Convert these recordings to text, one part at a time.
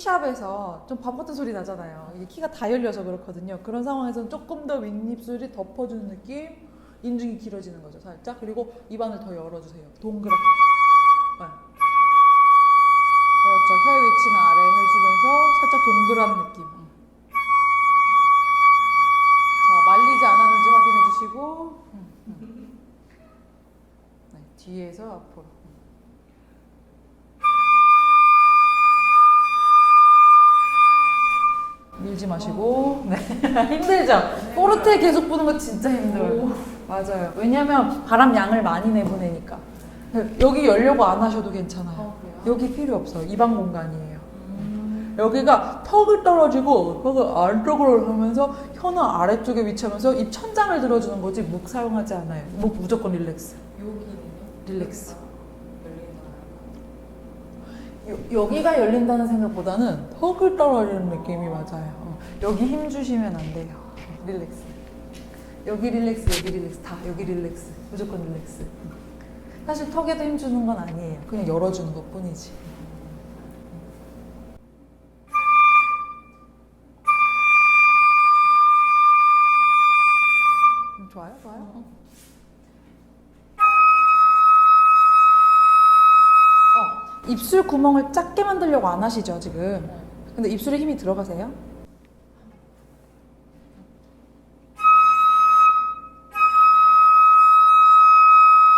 C샵에서 좀밥 같은 소리 나잖아요. 이게 키가 다 열려서 그렇거든요. 그런 상황에서는 조금 더 윗입술이 덮어주는 느낌, 인중이 길어지는 거죠, 살짝. 그리고 입안을 더 열어주세요. 동그랗게. 네. 그렇죠. 혀의 위치는 아래 해주면서 살짝 동그란 느낌. 음. 자, 말리지 않았는지 확인해 주시고. 음, 음. 네, 뒤에서 앞으로. 밀지 마시고. 네. 힘들죠? 포르테 계속 부는 거 진짜 힘들어요. 맞아요. 왜냐면 바람 양을 많이 내보내니까. 여기 열려고 안 하셔도 괜찮아요. 여기 필요 없어요. 입안 공간이에요. 여기가 턱을 떨어지고 턱을 안쪽으로 하면서 혀는 아래쪽에 위치하면서 입 천장을 들어주는 거지 목 사용하지 않아요. 목 무조건 릴렉스. 여기는요? 릴렉스. 요- 여기가 열린다는 생각보다는 턱을 떨어지는 느낌이 맞아요. 어, 여기 힘 주시면 안 돼요. 릴렉스. 여기 릴렉스, 여기 릴렉스, 다 여기 릴렉스. 무조건 릴렉스. 사실 턱에도 힘 주는 건 아니에요. 그냥 열어주는 것 뿐이지. 음, 좋아요, 좋아요. 어. 입술 구멍을 작게 만들려고 안 하시죠, 지금? 근데 입술에 힘이 들어가세요?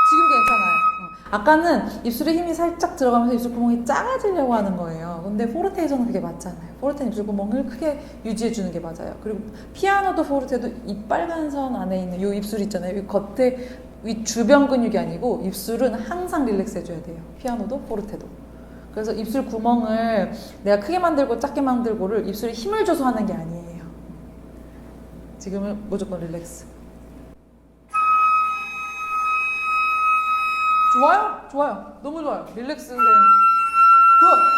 지금 괜찮아요. 어. 아까는 입술에 힘이 살짝 들어가면서 입술 구멍이 작아지려고 하는 거예요. 근데 포르테에서는 그게 맞잖아요. 포르테는 입술 구멍을 크게 유지해 주는 게 맞아요. 그리고 피아노도 포르테도 이 빨간 선 안에 있는 이 입술 있잖아요. 이 겉에 위 주변 근육이 아니고 입술은 항상 릴렉스 해줘야 돼요. 피아노도 포르테도. 그래서 입술 구멍을 내가 크게 만들고 작게 만들고를 입술에 힘을 줘서 하는 게 아니에요. 지금은 무조건 릴렉스. 좋아요? 좋아요. 너무 좋아요. 릴렉스. 굿!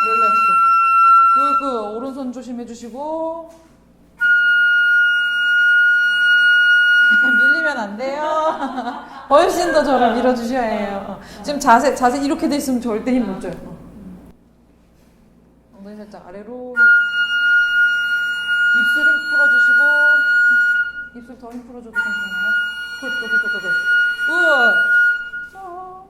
릴렉스. 그, 그, 오른손 조심해 주시고. 밀리면 안 돼요. 훨씬 더 저를 밀어주셔야 해요. 어. 지금 자세, 자세 이렇게 돼 있으면 절대 힘 못 줘요. 어. 엉덩이 살짝 아래로. 입술 힘 풀어주시고. 입술 더 힘 풀어줘도 괜찮아요. 굿, 굿, 굿, 굿, 굿. 우와! 어.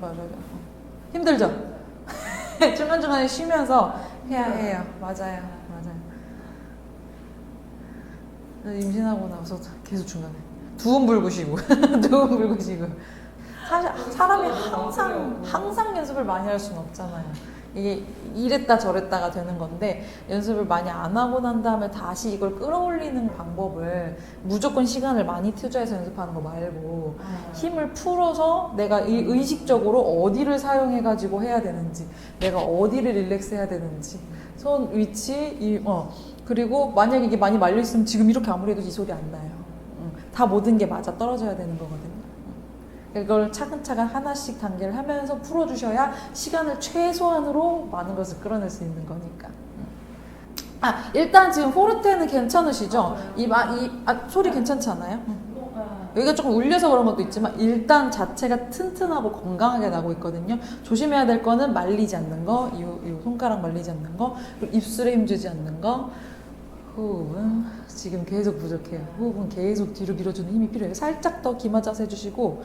맞아요. 힘들죠? 중간중간에 쉬면서 해야 해요. 맞아요. 맞아요. 임신하고 나서 계속 중간에 두음 불고 쉬고 두음 불고 쉬고. 사실 사람이 항상 항상 연습을 많이 할 수는 없잖아요. 이게 이랬다 저랬다가 되는 건데 연습을 많이 안 하고 난 다음에 다시 이걸 끌어올리는 방법을 무조건 시간을 많이 투자해서 연습하는 거 말고 힘을 풀어서 내가 이 의식적으로 어디를 사용해 가지고 해야 되는지 내가 어디를 릴렉스 해야 되는지 손 위치 이 어 그리고 만약 이게 많이 말려 있으면 지금 이렇게 아무리 해도 이 소리 안 나요. 응. 다 모든 게 맞아 떨어져야 되는 거거든요. 응. 이걸 차근차근 하나씩 단계를 하면서 풀어주셔야 시간을 최소한으로 많은 것을 끌어낼 수 있는 거니까. 응. 아 일단 지금 포르테는 괜찮으시죠? 이, 마, 이 아, 소리 괜찮지 않아요? 응. 여기가 조금 울려서 그런 것도 있지만 일단 자체가 튼튼하고 건강하게 나고 있거든요. 조심해야 될 거는 말리지 않는 거, 이, 이 손가락 말리지 않는 거, 그리고 입술에 힘주지 않는 거. 호흡은 지금 계속 부족해요. 호흡은 계속 뒤로 밀어주는 힘이 필요해요. 살짝 더 기마 자세 해주시고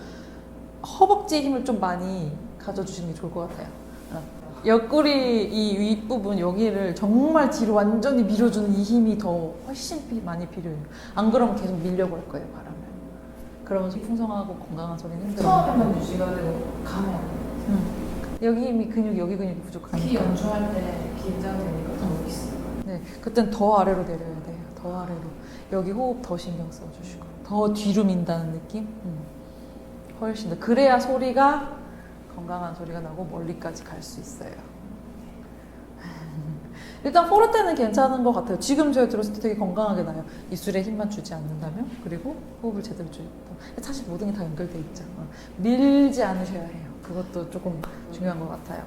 허벅지에 힘을 좀 많이 가져주시는 게 좋을 것 같아요. 어. 옆구리 이 윗부분 여기를 정말 뒤로 완전히 밀어주는 이 힘이 더 훨씬 피- 많이 필요해요. 안 그러면 계속 밀려고 할 거예요, 바람을. 그러면서 풍성하고 건강한 소리는 힘들어요. 처음에만 유지가 되고 가면 여기 힘이 근육, 여기 근육이 부족하니까. 연주할 때 긴장되니까 더 있어요. 네, 그땐 더 아래로 내려야 돼요. 더 아래로. 여기 호흡 더 신경 써주시고. 더 뒤로 민다는 느낌? 음. 훨씬 더. 그래야 소리가 건강한 소리가 나고 멀리까지 갈 수 있어요. 일단 포르테는 괜찮은 것 같아요. 지금 제가 들었을 때 되게 건강하게 나요. 입술에 힘만 주지 않는다면 그리고 호흡을 제대로 주다. 사실 모든 게 다 연결돼 있죠. 어. 밀지 않으셔야 해요. 그것도 조금 중요한 것 같아요.